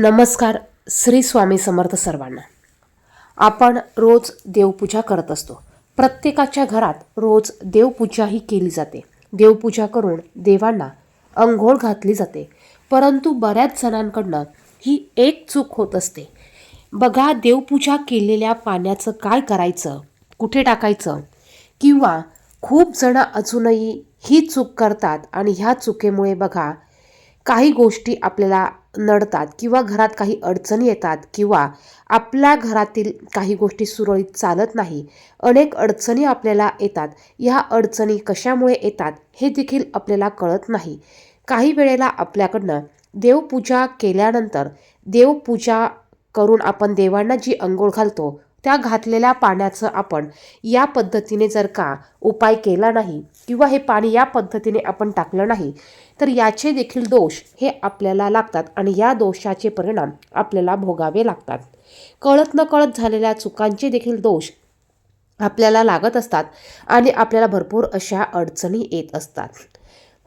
नमस्कार श्री स्वामी समर्थ सर्वांना. आपण रोज देवपूजा करत असतो. प्रत्येकाच्या घरात रोज देवपूजा ही केली जाते. देवपूजा करून देवांना अंघोळ घातली जाते. परंतु बऱ्याच जणांकडनं ही एक चूक होत असते. बघा देवपूजा केलेल्या पाण्याचं काय करायचं कुठे टाकायचं किंवा खूप जण अजूनही ही चूक करतात आणि ह्या चुकीमुळे बघा काही गोष्टी आपल्याला नडतात किंवा घरात काही अडचणी येतात किंवा आपल्या घरातील काही गोष्टी सुरळीत चालत नाही अनेक अडचणी आपल्याला येतात. ह्या अडचणी कशामुळे येतात हे देखील आपल्याला कळत नाही. काही वेळेला आपल्याकडनं देवपूजा केल्यानंतर देवपूजा करून आपण देवांना जी अंघोळ घालतो त्या घातलेल्या पाण्याचं आपण या पद्धतीने जर का उपाय केला नाही किंवा हे पाणी या पद्धतीने आपण टाकलं नाही तर याचे देखील दोष हे आपल्याला लागतात आणि या दोषाचे परिणाम आपल्याला भोगावे लागतात. कळत न कळत झालेल्या चुकांचे देखील दोष आपल्याला लागत असतात आणि आपल्याला भरपूर अशा अडचणी येत असतात.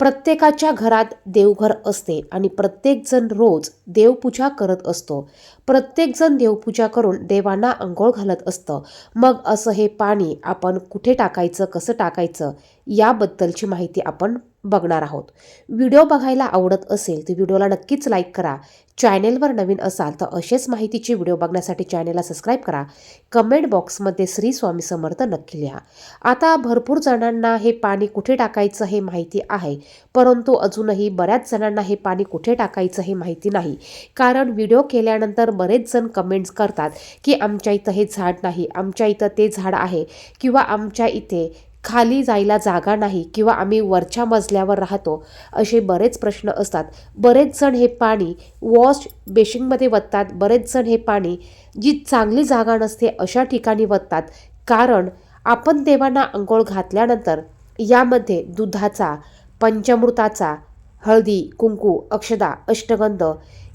प्रत्येकाच्या घरात देवघर असते आणि प्रत्येकजण रोज देवपूजा करत असतो. प्रत्येकजण देवपूजा करून देवांना अंघोळ घालत असतं. मग असं हे पाणी आपण कुठे टाकायचं कसं टाकायचं याबद्दलची माहिती आपण बघणार आहोत. व्हिडिओ बघायला आवडत असेल तर व्हिडिओला नक्कीच लाईक करा. चॅनेलवर नवीन असाल तर असेच माहितीचे व्हिडिओ बघण्यासाठी चॅनेलला सबस्क्राईब करा. कमेंट बॉक्समध्ये श्री स्वामी समर्थ नक्की लिहा. आता भरपूर जणांना हे पाणी कुठे टाकायचं हे माहिती आहे परंतु अजूनही बऱ्याच जणांना हे पाणी कुठे टाकायचं हे माहिती नाही. कारण व्हिडिओ केल्यानंतर बरेच जण कमेंट्स करतात की आमच्या इथं हे झाड नाही आमच्या इथं ते झाड आहे किंवा आमच्या इथे खाली जायला जागा नाही किंवा आम्ही वरच्या मजल्यावर राहतो असे बरेच प्रश्न असतात. बरेच जण हे पाणी वॉश बेशिंगमध्ये वततात. बरेच जण हे पाणी जी चांगली जागा नसते अशा ठिकाणी वततात. कारण आपण देवांना अंघोळ घातल्यानंतर यामध्ये दुधाचा पंचमृताचा हळदी कुंकू अक्षदा अष्टगंध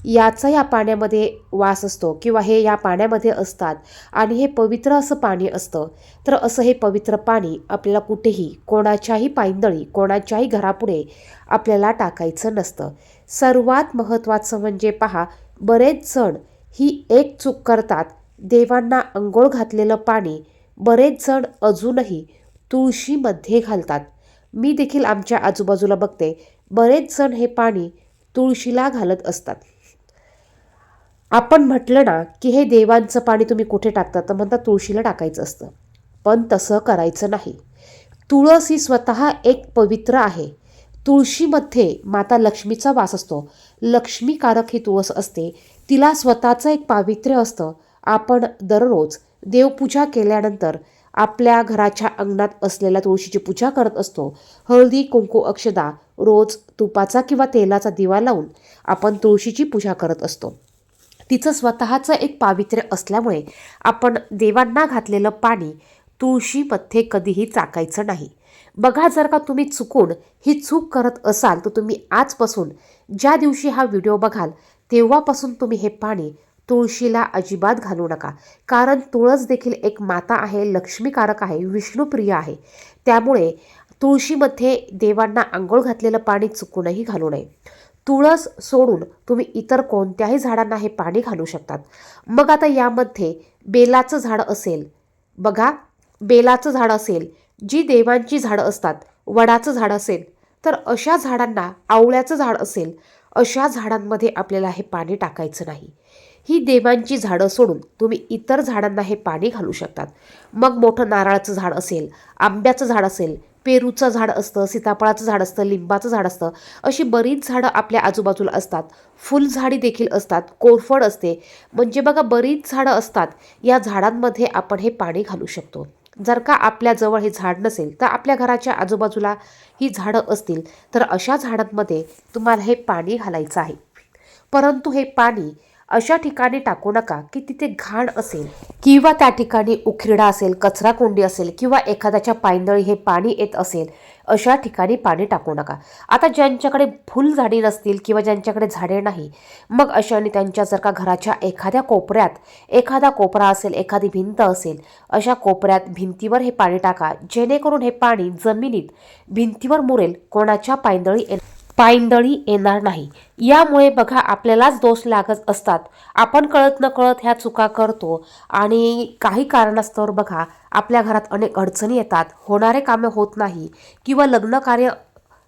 याचा या पाण्यामध्ये वास असतो किंवा हे या पाण्यामध्ये असतात आणि हे पवित्र असं पाणी असतं. तर असं हे पवित्र पाणी आपल्याला कुठेही कोणाच्याही पायंदळी कोणाच्याही घरापुढे आपल्याला टाकायचं नसतं. सर्वात महत्त्वाचं म्हणजे पहा बरेच जण ही एक चूक करतात. देवांना अंघोळ घातलेलं पाणी बरेच जण अजूनही तुळशीमध्ये घालतात. मी देखील आमच्या आजूबाजूला बघते बरेच जण हे पाणी तुळशीला घालत असतात. आपण म्हटलं ना की हे देवांचं पाणी तुम्ही कुठे टाकता? तर म्हणता तुळशीला टाकायचं असतं. पण तसं करायचं नाही. तुळस ही स्वतः एक पवित्र आहे. तुळशीमध्ये माता लक्ष्मीचा वास असतो. लक्ष्मीकारक ही तुळस असते. तिला स्वतःचं एक पावित्र्य असतं. आपण दररोज देवपूजा केल्यानंतर आपल्या घराच्या अंगणात असलेल्या तुळशीची पूजा करत असतो. हळदी कुंकू अक्षदा रोज तुपाचा किंवा तेलाचा दिवा लावून आपण तुळशीची पूजा करत असतो. तिचं स्वतःचं एक पावित्र्य असल्यामुळे आपण देवांना घातलेलं पाणी तुळशीमध्ये कधीही चाकायचं नाही. बघा जर का तुम्ही चुकून ही चूक करत असाल तर तुम्ही आजपासून ज्या दिवशी हा व्हिडिओ बघाल तेव्हापासून तुम्ही हे पाणी तुळशीला अजिबात घालू नका. कारण तुळस देखील एक माता आहे लक्ष्मीकारक आहे विष्णुप्रिय आहे. त्यामुळे तुळशीमध्ये देवांना आंघोळ घातलेलं पाणी चुकूनही घालू नये. तुळस सोडून तुम्ही इतर कोणत्याही झाडांना हे पाणी घालू शकतात. मग आता यामध्ये बेलाचं झाड असेल. बघा बेलाचं झाड असेल जी देवांची झाडं असतात वडाचं झाड असेल तर अशा झाडांना आवळ्याचं झाड असेल अशा झाडांमध्ये आपल्याला हे पाणी टाकायचं नाही. ही देवांची झाडं सोडून तुम्ही इतर झाडांना हे पाणी घालू शकतात. मग मोठं नारळाचं झाड असेल आंब्याचं झाड असेल पेरूचं झाड असतं सीताफळाचं झाड असतं लिंबाचं झाड असतं अशी बरीच झाडं आपल्या आजूबाजूला असतात. फुलझाडी देखील असतात कोरफड असते. म्हणजे बघा बरीच झाडं असतात या झाडांमध्ये आपण हे पाणी घालू शकतो. जर का आपल्याजवळ हे झाड नसेल तर आपल्या घराच्या आजूबाजूला ही झाडं असतील तर अशा झाडांमध्ये तुम्हाला हे पाणी घालायचं आहे. परंतु हे पाणी अशा ठिकाणी टाकू नका की तिथे घाण असेल किंवा त्या ठिकाणी उखिरडा असेल कचरा कोंडी असेल किंवा एखाद्याच्या पायंदळी हे पाणी येत असेल अशा ठिकाणी पाणी टाकू नका. आता ज्यांच्याकडे फुलझाडी नसतील किंवा ज्यांच्याकडे झाडे नाही मग अशाने त्यांच्या जर का घराच्या एखाद्या कोपऱ्यात एखादा कोपरा असेल एखादी भिंत असेल अशा कोपऱ्यात भिंतीवर हे पाणी टाका जेणेकरून हे पाणी जमिनीत भिंतीवर मुरेल कोणाच्या पायंदळी येणार पायंदळी येणार नाही. यामुळे बघा आपल्यालाच दोष लागत असतात. आपण कळत न कळत ह्या चुका करतो आणि काही कारणास्तव बघा आपल्या घरात अनेक अडचणी येतात. होणारे कामे होत नाही किंवा लग्न कार्य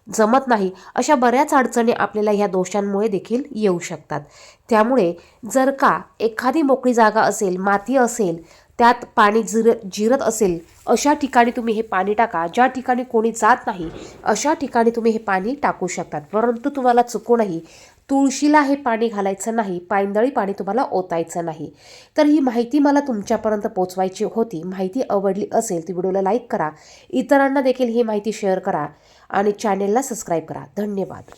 जमत नाही अशा बऱ्याच अडचणी आपल्याला ह्या दोषांमुळे देखील येऊ शकतात. त्यामुळे जर का एखादी मोकळी जागा असेल माती असेल त्यात पाणी जिर जिरत असेल अशा ठिकाणी तुम्ही हे पाणी टाका. ज्या ठिकाणी कोणी जात नाही अशा ठिकाणी तुम्ही हे पाणी टाकू शकतात. परंतु तुम्हाला चुकूनही तुळशीला हे पाणी घालायचं नाही. पायंदळी पाणी तुम्हाला ओतायचं नाही. तर ही माहिती मला तुमच्यापर्यंत पोचवायची होती. माहिती आवडली असेल ती व्हिडिओला लाईक करा. इतरांना देखील ही माहिती शेअर करा आणि चॅनेलला सबस्क्राईब करा. धन्यवाद.